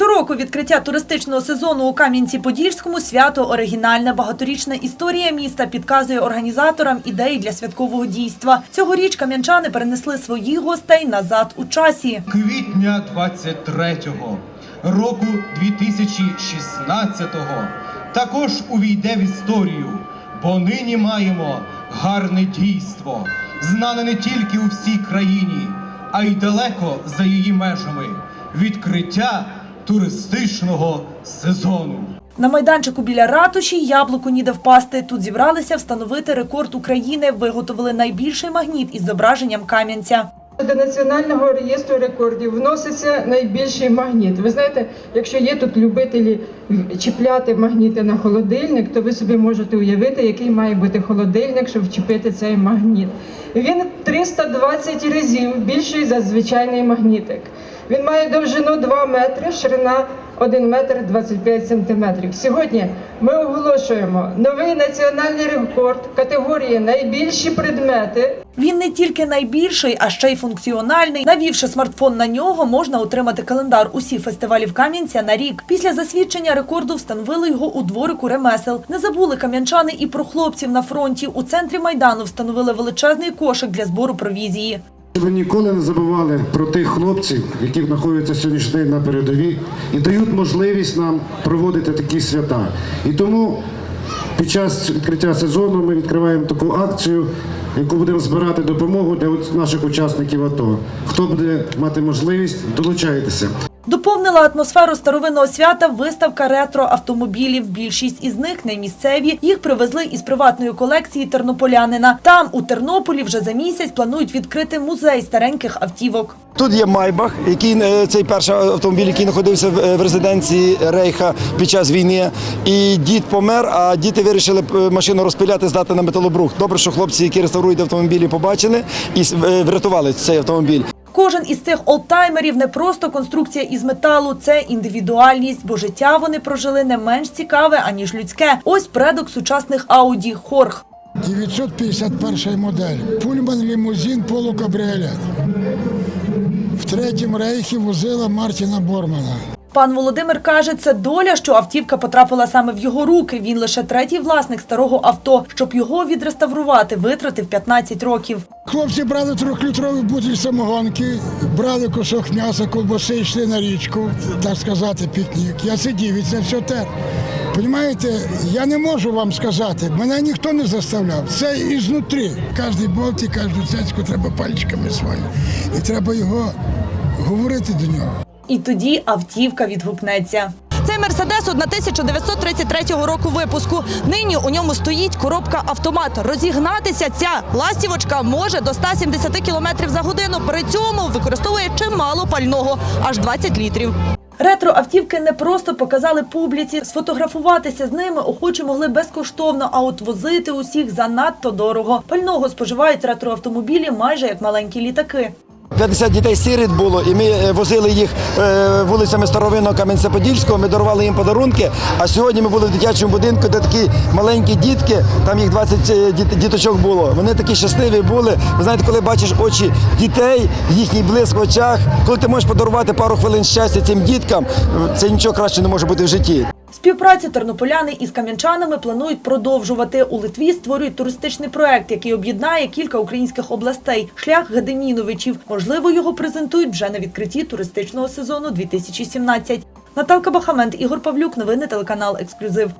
Щороку відкриття туристичного сезону у Кам'янці-Подільському свято оригінальне. Багаторічна історія міста підказує організаторам ідеї для святкового дійства. Цьогоріч кам'янчани перенесли своїх гостей назад у часі. квітня 23-го року 2016-го також увійде в історію, бо нині маємо гарне дійство, знане не тільки у всій країні, а й далеко за її межами відкриття туристичного сезону. На майданчику біля ратуші яблуку ніде впасти. Тут зібралися встановити рекорд України. Виготовили найбільший магніт із зображенням кам'янця. До національного реєстру рекордів вноситься найбільший магніт. Ви знаєте, якщо є тут любителі чіпляти магніти на холодильник, то ви собі можете уявити, який має бути холодильник, щоб вчепити цей магніт. Він 320 разів більший за звичайний магнітик. Він має довжину 2 метри, ширина 1 метр 25 сантиметрів. Сьогодні ми оголошуємо новий національний рекорд категорії найбільші предмети. Він не тільки найбільший, а ще й функціональний. Навівши смартфон на нього, можна отримати календар усіх фестивалів Кам'янця на рік. Після засвідчення рекорду встановили його у дворику ремесел. Не забули кам'янчани і про хлопців на фронті. У центрі майдану встановили величезний кошик для збору провізії. Ви ніколи не забували про тих хлопців, які знаходяться сьогоднішній день на передовій і дають можливість нам проводити такі свята. І тому під час відкриття сезону ми відкриваємо таку акцію, яку будемо збирати допомогу для наших учасників АТО. Хто буде мати можливість, долучайтеся. Доповнила атмосферу старовинного свята виставка ретро-автомобілів. Більшість із них не місцеві. Їх привезли із приватної колекції тернополянина. Там, у Тернополі, вже за місяць планують відкрити музей стареньких автівок. Тут є Майбах, який е, цей перший автомобіль, який знаходився в, е, резиденції Рейха під час війни. І дід помер, а діти вирішили е, машину розпиляти, здати на металобрух. Добре, що хлопці, які реставрують автомобілі, побачили і е, врятували цей автомобіль. Кожен із цих олдтаймерів не просто конструкція із металу, це індивідуальність, бо життя вони прожили не менш цікаве, аніж людське. Ось предок сучасних Ауді Хорг. 951 модель. Пульман лімузин полукабріолет. В третьому рейхі возила Мартіна Бормана. Пан Володимир каже, це доля, що автівка потрапила саме в його руки. Він лише третій власник старого авто. Щоб його відреставрувати, витратив 15 років. Хлопці брали трьохлітрові бутиль самогонки, брали кусок м'яса, колбаси, йшли на річку, так сказати, пікнік. Я сидів і це все тер. Понімаєте, я не можу вам сказати, мене ніхто не заставляв. Це ізнутрі. Кожний болт і кожну цецьку треба пальчиками свої. І треба його говорити до нього. І тоді автівка відгукнеться. Цей мерседес 1933 року випуску. Нині у ньому стоїть коробка автомат. Розігнатися ця ластівочка може до 170 км за годину. При цьому використовує чимало пального аж 20 літрів. Ретро-автівки не просто показали публіці. Сфотографуватися з ними охочі могли безкоштовно, а от возити усіх занадто дорого. Пального споживають ретроавтомобілі майже як маленькі літаки. 50 дітей сиріт було, і ми е, возили їх е, вулицями Старовинного Кам'янця-Подільського, ми дарували їм подарунки. А сьогодні ми були в дитячому будинку, де такі маленькі дітки, там їх 20 е, діточок було. Вони такі щасливі були. Ви знаєте, коли бачиш очі дітей, їхній блиск в очах, коли ти можеш подарувати пару хвилин щастя цим діткам, це нічого краще не може бути в житті. Співпрацю тернополяни із кам'янчанами планують продовжувати. У Литві створюють туристичний проект, який об'єднає кілька українських областей. Шлях Гедеміновичів. Можливо, його презентують вже на відкритті туристичного сезону 2017. Наталка Бахамент, Ігор Павлюк. Новини телеканал Ексклюзив.